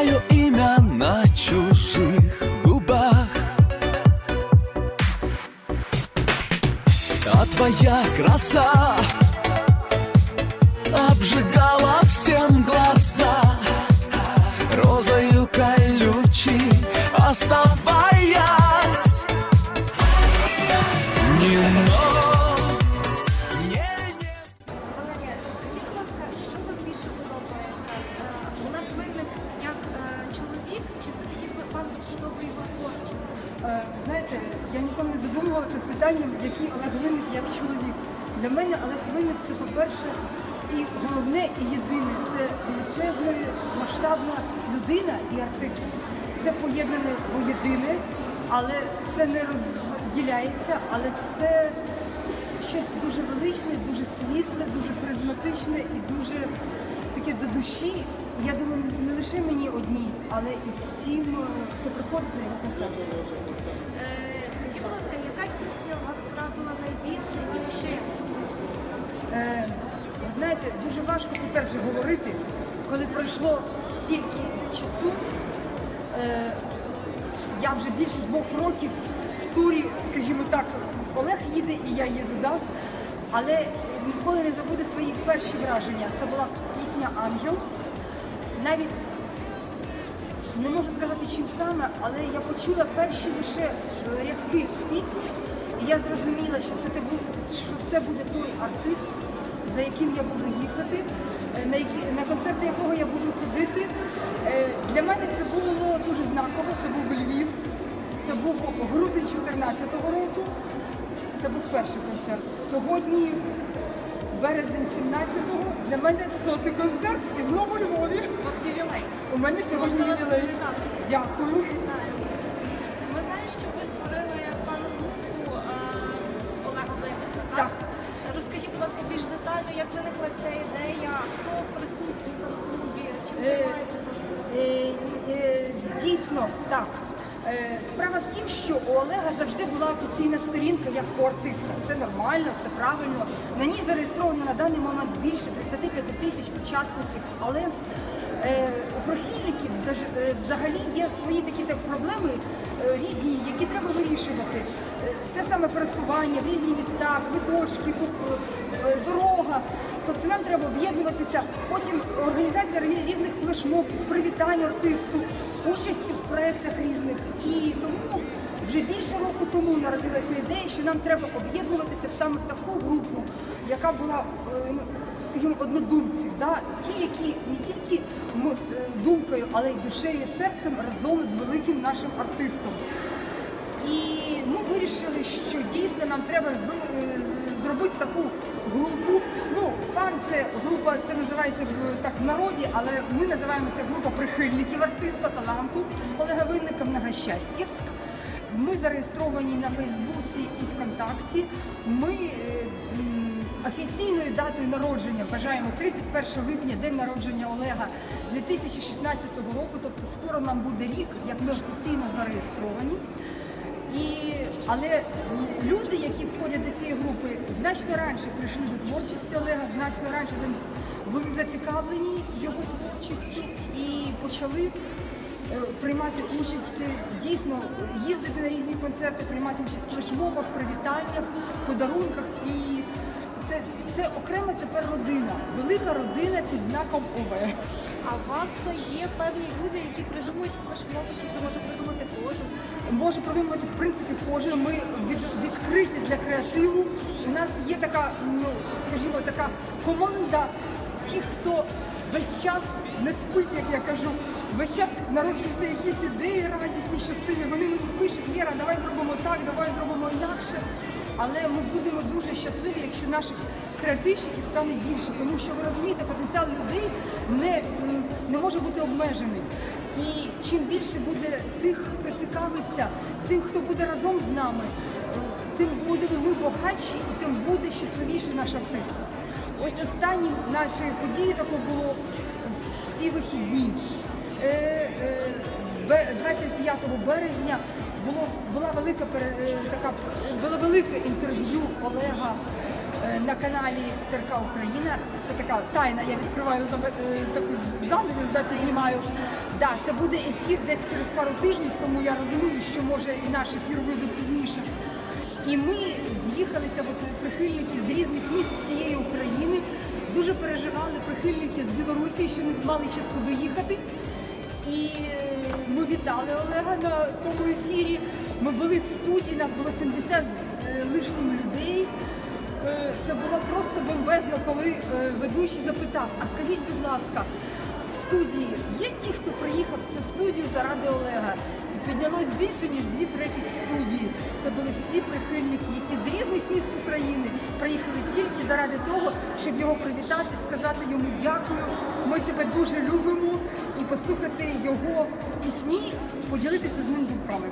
Твое имя на чужих губах. А твоя краса людина і артист. Це поєднане воєдине, але це не розділяється, але це щось дуже величне, дуже світле, дуже харизматичне і дуже таке до душі. Я думаю, не лише мені одній, але і всім, е, хто приходить на його концерти. Е, Скажіть, будь ласка, яка пісня вас вразила найбільше і чим? Знаєте, дуже важко тепер вже говорити, коли пройшло стільки часу. Е, я вже більше двох років в турі, скажімо так, Олег їде і я їду, да? але ніколи не забуду свої перші враження. Це була пісня Ангел. Навіть не можу сказати, чим саме, але я почула перші лише е, рядки пісні, і я зрозуміла, що це, те бу- що це буде той артист, за яким я буду їхати, е, на, які, на концерти якого я буду ходити. Е, Для мене це було дуже знаково, це був Львів, це був грудень 14-го року, це був перший концерт. Сьогодні березень 17-го, для мене сотий концерт і знову Львові. У вас ювілей. У мене сьогодні ювілей. Дякую. Ми знаємо, що ви створили фан-групу е, Олега так? Так. Розкажіть, будь ласка, більш детально, як виникла ця ідея, хто присутній в фан-клубі, чим Е, займається Е, е, Дійсно, так. Е, Справа в тім, що у Олега завжди була офіційна сторінка як у артиста. Це нормально, це правильно. На ній зареєстровано на даний момент більше 35 тисяч учасників. Але е, у е, взагалі є свої такі так, проблеми е, різні, які треба вирішувати. Те саме пересування в різні міста, квиточки, дорога. Тобто нам треба об'єднуватися. Потім організація різних флешмобів, привітань артисту, участь в проєктах різних. І тому вже більше року тому народилася ідея, що нам треба об'єднуватися саме в таку групу, яка була, е, скажімо, однодумців. Да? Ті, які не тільки е, думкою, але й душею і серцем разом з великим нашим артистом. І ми вирішили, що дійсно нам треба е, зробити таку. Ну, це група, це називається в так в народі, але ми називаємося група прихильників артиста, таланту Олега Винника Многощастівськ. Ми зареєстровані на Фейсбуці і ВКонтакті. Ми е, офіційною датою народження вважаємо 31 липня, день народження Олега 2016 року. Тобто скоро нам буде рік, як ми офіційно зареєстровані. І, але люди, які входять до цієї групи, значно раніше прийшли до творчості Олега, значно раніше були зацікавлені його творчості і почали е, приймати участь, е, дійсно їздити на різні концерти, приймати участь в флешмобах, привітаннях, подарунках. І це, окрема тепер родина, велика родина під знаком ОВ. А у вас є певні люди, які придумують флешмоби, чи це може придумати кожен? може придумувати в принципі кожен. Ми від, відкриті для креативу. У нас є така, ну скажімо, така команда тих, хто весь час не спить, як я кажу. Весь час народжуються якісь ідеї радісні, щасливі. Вони мені пишуть, Лєра, давай зробимо так, давай зробимо інакше. Але ми будемо дуже щасливі, якщо наших креативщиків стане більше, тому що ви розумієте, потенціал людей не, не може бути обмежений. І чим більше буде тих, хто цікавиться, тим, хто буде разом з нами, тим будемо ми багатші і тим буде щасливіше наш артист. Ось останні наші події таке було в ці вихідні. Е, е, 25 березня було, була велика е, така було велике інтерв'ю Олега е, на каналі ТРК Україна. Це така тайна, я відкриваю е, таку занавіс, да, піднімаю. Да, це буде ефір десь через пару тижнів, тому я розумію, що може і наш ефір вийде пізніше. І ми з'їхалися, прихильники з різних міст всієї України. Дуже переживали прихильники з Білорусі, що не мали часу доїхати. І е, ми вітали Олега на тому ефірі. Ми були в студії, нас було 70 з е, лишнім людей. Е, Це було просто бомбезно, коли ведучий запитав: а скажіть, будь ласка, в студії є ті, хто приїхав в цю студію заради Олега? І піднялось більше, ніж дві третіх студії. Це були всі прихильники, які з різних міст України приїхали тільки заради того, щоб його привітати, сказати йому дякую. Ми тебе дуже любимо послухати його пісні, поділитися з ним думками.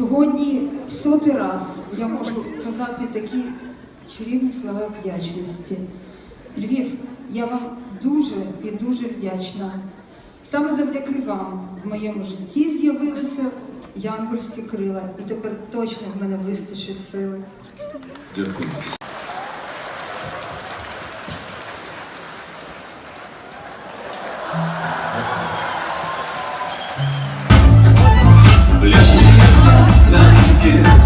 Сьогодні в сотий раз я можу казати такі чарівні слова вдячності. Львів, я вам дуже і дуже вдячна. Саме завдяки вам в моєму житті з'явилися янгольські крила, і тепер точно в мене вистачить сили. Дякую. you.